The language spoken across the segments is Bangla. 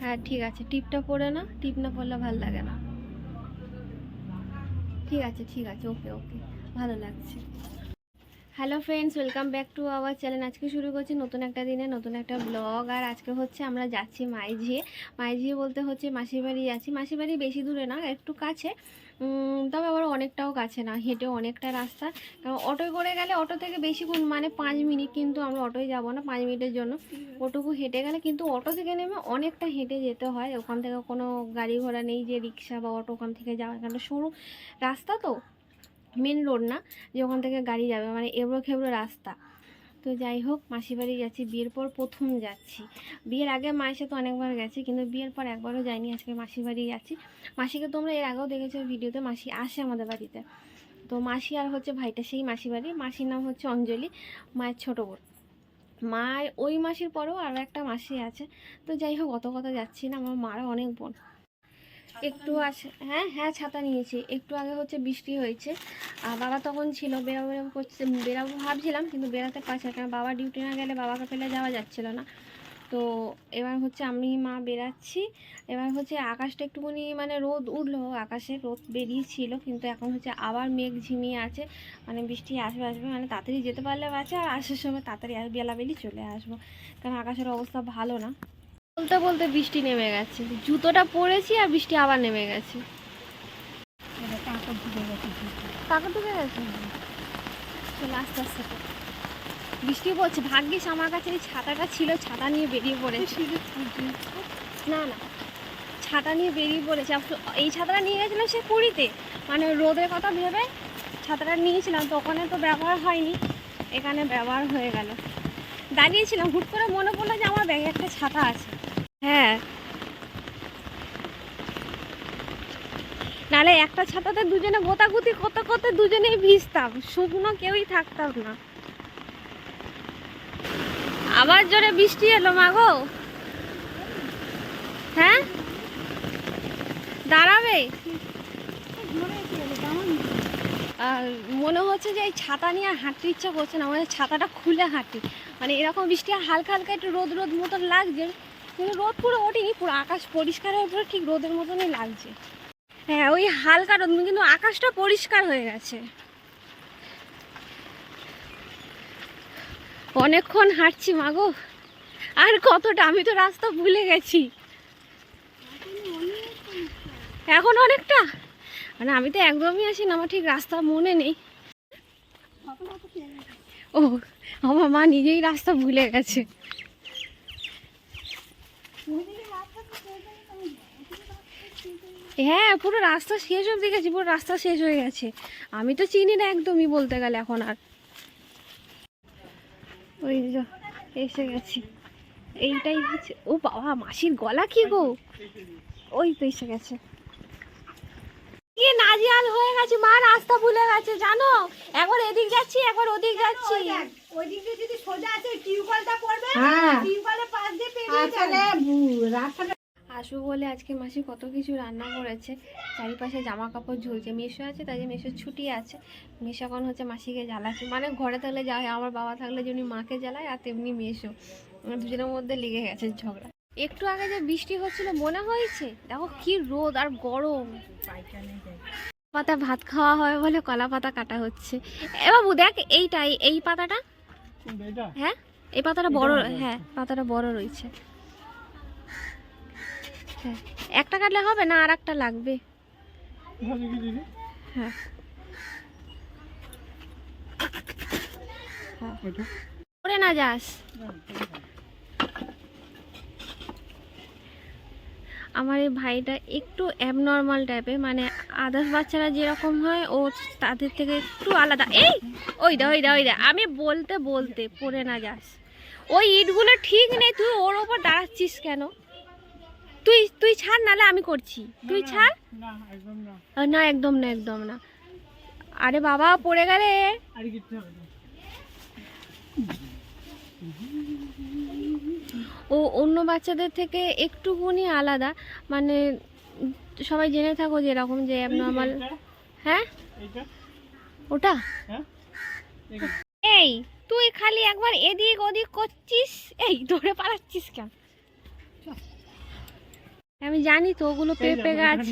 হ্যাঁ ঠিক আছে। টিপটা পরে না, টিপ না পরলে ভালো লাগে না। ঠিক আছে ঠিক আছে। Okay okay. ভালো লাগছে। Hello friends welcome back to our channel আজকে শুরু করছি নতুন একটা দিনে নতুন একটা ব্লগ আর আজকে হচ্ছে আমরা যাচ্ছি মাইঝিয়ে মাইঝিয়ে বলতে হচ্ছে মাসির বাড়ি যাচ্ছি মাসির বাড়ি বেশি দূরে না, একটু কাছে। তবে আবার অনেকটাও কাছে না, হেঁটে অনেকটা রাস্তা। কারণ অটোয় করে গেলে অটো থেকে বেশিক্ষণ মানে পাঁচ মিনিট কিন্তু আমরা অটোয় যাব না, পাঁচ মিনিটের জন্য। ওটুকু হেঁটে গেলে কিন্তু অটো থেকে নেমে অনেকটা হেঁটে যেতে হয়। ওখান থেকে কোনো গাড়ি ঘোড়া নেই যে রিক্সা বা অটো ওখান থেকে যাওয়া। কারণ সরু রাস্তা তো। মেন রোড না, যে ওখান থেকে গাড়ি যাবে মানে এবড়ো খেবড়ো রাস্তা। তো যাই হোক, মাসির বাড়ি যাচ্ছি, বিয়ের পর প্রথম যাচ্ছি। বিয়ের আগে মায়ের সাথে অনেকবার গেছি, কিন্তু বিয়ের পর একবারও যাইনি, আজকে মাসির বাড়ি যাচ্ছি। মাসিকে তোমরা এর আগেও দেখেছ ভিডিওতে, মাসি আসে আমাদের বাড়িতে। তো মাসি আর হচ্ছে ভাইটা, সেই মাসি বাড়ি। মাসির নাম হচ্ছে অঞ্জলি, মায়ের ছোটো বোন। মায়ের ওই মাসির পরেও আরও একটা মাসি আছে। তো যাই হোক, অত কথা যাচ্ছি না, আমার মারও অনেক বোন। একটু হ্যাঁ হ্যাঁ ছাতা নিয়েছি। একটু আগে হচ্ছে বৃষ্টি হয়েছে। আর বাবা তখন ছিল বেরাবো বেরাবো করছে বেরাবো ভাবছিলাম, কিন্তু বেরাতে পারছে কারণ বাবা ডিউটি না গেলে বাবাকে ফেলে যাওয়া যাচ্ছিল না। তো এবার হচ্ছে আমি, মা বেরাচ্ছি এবার হচ্ছে আকাশটা একটুখানি মানে রোদ উঠল, আকাশে রোদ বেরিয়েছিল, কিন্তু এখন হচ্ছে আবার মেঘ ঝিমিয়ে আছে। মানে বৃষ্টি আসবে আসবে মানে তাড়াতাড়ি যেতে পারলে বাঁচে, আর আসার সময় তাড়াতাড়ি বেলাবেলি চলে আসব। কারণ আকাশের অবস্থা ভালো না। বলতে বলতে বৃষ্টি নেমে গেছে। জুতোটা পরেছি আর বৃষ্টি আবার নেমে গেছে। কাকা ঢুকে গেছে চলে আস্তে আস্তে বৃষ্টি পড়ছে। ভাগ্যিস আমার কাছে এই ছাতাটা ছিল ছাতা নিয়ে বেরিয়ে পড়েছি। না না। ছাতা নিয়ে বেরিয়ে পড়েছে। এই ছাতাটা নিয়ে গেছিলাম সে পুরীতে মানে রোদের কথা ভেবে ছাতাটা নিয়েছিলাম। তো ওখানে তো ব্যবহার হয়নি। এখানে ব্যবহার হয়ে গেল। দাঁড়িয়েছিলাম। হুট করে মনে পড়ল যে আমার ব্যাগে একটা ছাতা আছে। হ্যাঁ। নালে একটা ছাতাতে দুজনে গোতাগুতি করতে করতে দুজনেই ভিজতাম। শুকনো কেউই থাকতাম না। আবার জোরে বৃষ্টি এলো মাগো হ্যাঁ? দাঁড়াবে? মনে হচ্ছে যে এই ছাতা নিয়ে হাঁটতে ইচ্ছা করছে না। আমাদের ছাতাটা খুলে হাঁটি। মানে এরকম বৃষ্টি হালকা হালকা একটু রোদ রোদ মতন লাগছে। কিন্তু রোদ পুরো ওঠেনি, পুরো আকাশ পরিষ্কার হয়ে পুরো ঠিক রোদের মতনই লাগছে। হ্যাঁ ওই হালকা রোদ, কিন্তু আকাশটা পরিষ্কার হয়ে গেছে। অনেকক্ষণ হাঁটছি মাগো আর কতটা, আমি তো রাস্তা ভুলে গেছি। এখন অনেকটা? মানে আমি তো একদমই আসি না, আমার ঠিক রাস্তা মনে নেই। ও, আমার মা নিজেই রাস্তা ভুলে গেছে। হ্যাঁ পুরো রাস্তা শেষ অবধি গেছি, পুরো রাস্তা শেষ হয়ে গেছে। আমি তো চিনি না একদমই বলতে গেলে এখন আর। ওই এসে গেছি। এইটাই হচ্ছে ও বাবা, মাসির গলা কি গো? ওই তো এসে গেছে। নাজিয়াল হয়ে গেছে, মা রাস্তা ভুলে গেছে, জানো? একবার এদিক যাচ্ছি, একবার ওদিক যাচ্ছি। ওইদিক যদি সোজা আছে টিউবওয়েলটা পড়বে হ্যাঁ। টিউবওয়েলের পাশ দিয়ে পেরিয়ে আসলে রাস্তাটা আসব বলে আজকে মাসি কত কিছু রান্না করেছে। চারিপাশে জামা কাপড় ঝুলছে মেশো আছে তাই যে মেশোর ছুটি আছে। মেশো এখন হচ্ছে মাসিকে জ্বালাচ্ছে। মানে ঘরে থাকলে যা হয় আমার বাবা থাকলে যেমনি মাকে জ্বালায় আর তেমনি মেশো মানে দুজনের মধ্যে লেগে গেছে ঝগড়া। একটু আগে যে বৃষ্টি হচ্ছিল মনে হয়েছে? দেখো কি রোদ আর গরম। পাতা ভাত খাওয়া হয় বলে কলা পাতা কাটা হচ্ছে। এ বাবু দেখ এইটাই এই পাতাটা। হ্যাঁ? এই পাতাটা বড় হ্যাঁ পাতাটা বড় রয়েছে। হ্যাঁ একটা কাটলে হবে না আর একটা লাগবে? হ্যাঁ। হ্যাঁ। করে না যাস। আমার এই ভাইটা একটু অ্যাবনর্মাল টাইপের মানে আদার্স বাচ্চারা যেরকম হয় ও তাদের থেকে একটু আলাদা। এই ওই দা ওই দা ওই দা আমি বলতে বলতে পড়ে না যাস। ওই ইটগুলো ঠিক নেই তুই ওর ওপর দাঁড়াচ্ছিস কেন? তুই তুই ছাড় নালে আমি করছি। তুই ছাড়? না একদম না। একদম না আরে বাবা পড়ে গেলে। ও অন্য বাচ্চাদের থেকে একটুকুনি আলাদা মানে সবাই জেনে থাকো যে এরকম যে অ্যাবনর্মাল হ্যাঁ? ওটা? এই তুই খালি একবার এদিক ওদিক করছিস? এই ধরে পালাচ্ছিস কেন? আমি জানি তো ওগুলো পেঁপে গাছ।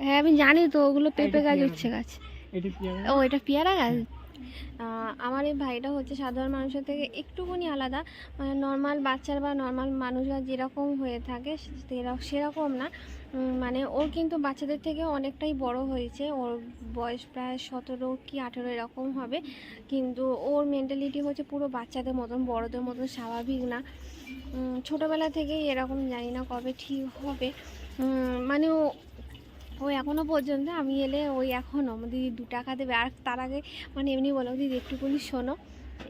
হ্যাঁ আমি জানি তো ওগুলো পেঁপে গাছ উচ্ছে গাছ। ও এটা পেয়ারা গাছ? আহ, আমার এই ভাইটা হচ্ছে সাধারণ মানুষের থেকে একটুখানি আলাদা। মানে নর্মাল বাচ্চার বা নর্মাল মানুষরা যেরকম হয়ে থাকে সেরকম না। মানে ওর কিন্তু বাচ্চাদের থেকে অনেকটাই বড় হয়েছে। ওর বয়স প্রায় সতেরো কি আঠেরো এরকম হবে। কিন্তু ওর মেন্টালিটি হচ্ছে পুরো বাচ্চাদের মতন, বড়দের মতন স্বাভাবিক না। ছোটবেলা থেকেই এরকম জানি না কবে ঠিক হবে। মানে ও এখনও পর্যন্ত আমি এলে ওই এখনও দিদি দু টাকা দেবে। আর তার আগে মানে এমনি বলো, দিদি একটুখানি শোনো।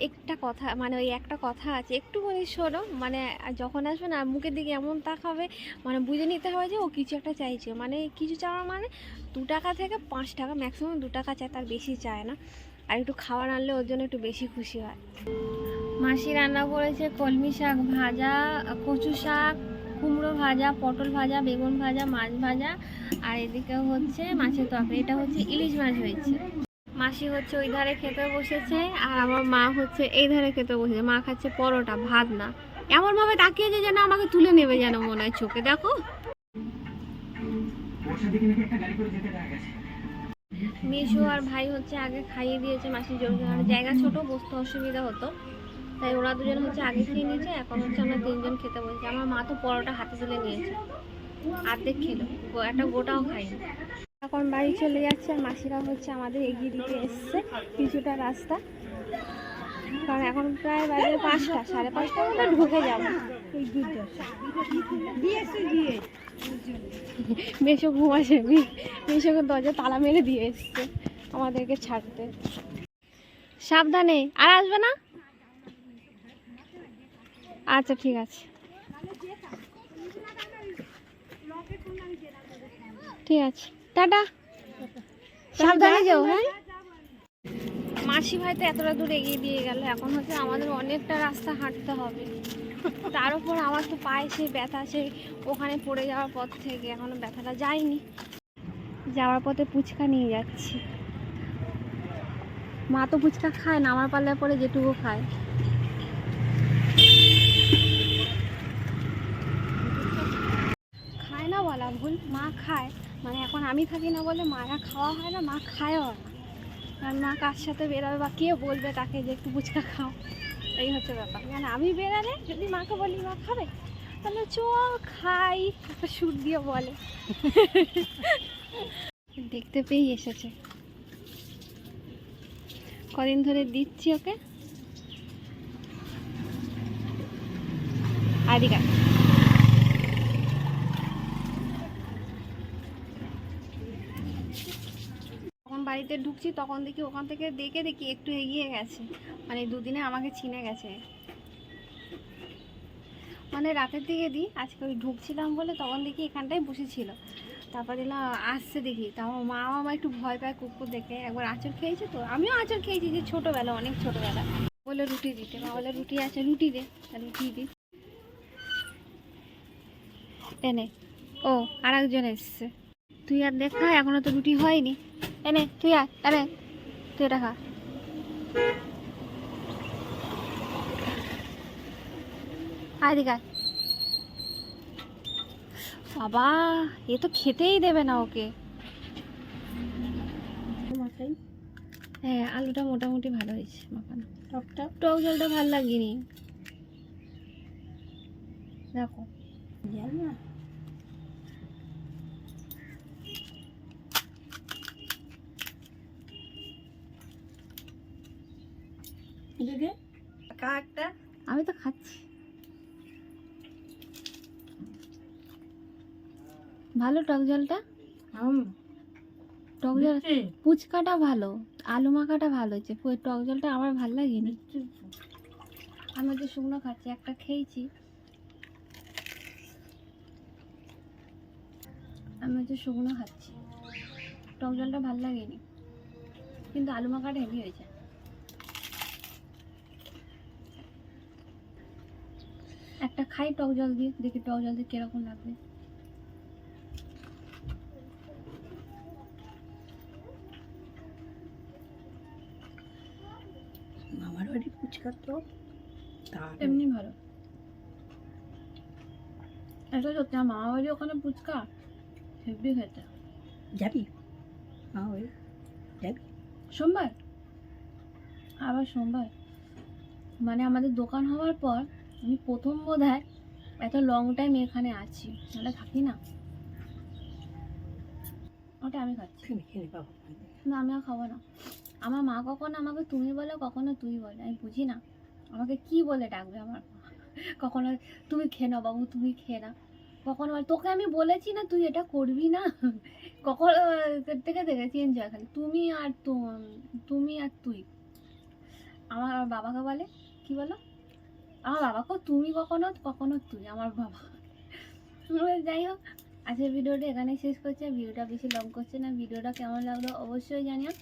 একটা কথা মানে ওই একটা কথা আছে একটুখানি শোনো। মানে যখন আসবে না, মুখের দিকে এমন তাকাবে মানে বুঝে নিতে হবে যে ও কিছু একটা চাইছে। মানে কিছু চাওয়া মানে দু টাকা থেকে পাঁচ টাকা ম্যাক্সিমাম দু টাকা চায়, তার বেশি চায় না। আর একটু খাবার আনলে ওর জন্য একটু বেশি খুশি হয়। মাসি রান্না করেছে কলমি শাক ভাজা, কচু শাক কুমড়ো ভাজা পটল ভাজা বেগুন ভাজা মাছ ভাজা আর এদিকে হচ্ছে মাছের তরকারি। এটা হচ্ছে ইলিশ মাছ হয়েছে। মাসি হচ্ছে ওই ধারে খেতে বসেছে আর আমার মা হচ্ছে এই ধারে খেতে বসেছে। মা খাচ্ছে পরোটা ভাত না। এমন ভাবে তাকিয়েছে যেন আমাকে তুলে নেবে যেন মনে হয় চোখে দেখো। মিশু আর ভাই হচ্ছে আগে খাইয়ে দিয়েছে মাসি জোর জায়গা ছোট বসতে অসুবিধা হতো। তাই ওরা দুজন হচ্ছে আগে খেয়ে নিয়েছে, এখন হচ্ছে আমরা তিনজন খেতে বসেছি। আমার মা তো পরোটা হাতে তুলে নিয়েছে। অর্ধেক খেলো। একটা গোটাও খাইনি এখন বাড়ি চলে যাচ্ছে। আর মাসিরা হচ্ছে আমাদের এগিয়ে দিতে এসছে কিছুটা রাস্তা। কারণ এখন প্রায় বাজে পাঁচটা, সাড়ে পাঁচটা মতো ঢুকে যাব। মেশো ঘুমাছে মেশোকে দরজা তালা মেরে দিয়ে এসছে। আমাদেরকে ছাড়তে। সাবধানে। আর আসবে না? আচ্ছা ঠিক আছে। ঠিক আছে। টাটা। সাবধানে যাও হ্যাঁ? মাসি ভাই তো এতটা দূর এগিয়ে দিয়ে গেল। এখন হচ্ছে আমাদের অনেকটা রাস্তা হাঁটতে হবে। তার উপর আমার তো পায়ে সেই ব্যথা সেই ওখানে পড়ে যাওয়ার পর থেকে এখনও ব্যথাটা যায়নি। যাওয়ার পথে ফুচকা নিয়ে যাচ্ছি। মা তো ফুচকা খায় না আমার পাল্লায় পরে যেটুকু খায়। ভুল মা খায়। মানে এখন আমি থাকি না বলে মারা খাওয়া হয় না, মা খায়ও না। কারণ মা কার সাথে বেরোবে বা কে বলবে তাকে যে একটু ফুচকা খাও, এই হচ্ছে ব্যাপার। কেন আমি বেরালে যদি মাকে বলি, মা খাবে? তাহলে চ খাই, একটা সুর দিয়ে বলে। দেখতে পেয়েই এসেছে। কদিন ধরে দিচ্ছি ওকে। আদিকা বাড়িতে ঢুকছি, তখন দেখি ওখান থেকে দেখে দেখি একটু এগিয়ে গেছে। মানে দুদিনে আমাকে চিনে গেছে। মানে রাতের দিকে দিই আজকে ওই ঢুকছিলাম বলে তখন দেখি এখানটায় বসেছিল। তারপর দিলাম আসছে দেখি, তাও মা আমার একটু ভয় পায় কুকুর দেখে। একবার আঁচড় খেয়েছে তো, আমিও আঁচড় খেয়েছি যে ছোটোবেলা, অনেক ছোটোবেলা। বলে রুটি দিতে, মা বলে রুটি আছে, রুটি দে রুটি দি। এনে ও আর একজন এসছে। তুই আর দেখা এখনও তো রুটি হয়নি। এনে তুই আয় আরে তুই এটা খা। আয় দিকে আয়। বাবা এ তো খেতেই দেবে না ওকে। হ্যাঁ আলুটা মোটামুটি ভালো হয়েছে মাখানো। টকটা টক? জলটা ভালো লাগেনি। দেখো। আমি তো খাচ্ছি। ভালো টক জলটা? টক জল ফুচকাটা ভালো আলু মাখাটা ভালো হয়েছে পু- টক জলটা আমার ভালো লাগেনি। আমি যে শুকনো খাচ্ছি একটা খেয়েছি। আমি হচ্ছে শুকনো খাচ্ছি টক জলটা ভালো লাগেনি। কিন্তু আলু মাখাটা হেভি হয়েছে। একটা খাই টক জল দিয়ে দেখি টক জল দিয়ে কীরকম লাগবে। আমার বাড়ি ফুচকা তো। এমনি ভালো। এটা সত্যি আমার মামা বাড়ি ওখানে ফুচকা হেভি খেতে। যাবি? মা ওই যাবি? সোমবার? আবার সোমবার? মানে আমাদের দোকান হওয়ার পর আমি প্রথম বোধ হয় এত লং টাইম এখানে আছি। নাহলে থাকি না? ওটা আমি খাচ্ছি। নে, আমি আর খাব না। আমার মা কখনো আমাকে তুমি বলে কখনো তুই বলে আমি বুঝি না। আমাকে কি বলে ডাকবে আমার কখনো তুমি খেয়ে নাও বাবু তুমি খেয়ে না কখনো তোকে আমি বলেছি না তুই এটা করবি না? কখনো থেকে চেঞ্জ হয় খালি তুমি আর তুমি আর তুই। আমার বাবাকে বলে কি বলো? আমার বাবা কো তুমি কখনো কখনো তুই আমার বাবা। যাই হোক, আজকের ভিডিওটা এখানে শেষ করছে। ভিডিওটা বেশি লং করছে না। ভিডিওটা কেমন লাগল অবশ্যই জানিও।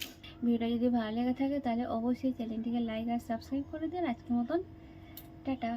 ভিডিওটা যদি ভালো লেগে থাকে তাহলে অবশ্যই চ্যানেলটিকে লাইক আর সাবস্ক্রাইব করে দিন আজকের মতন, টাটা।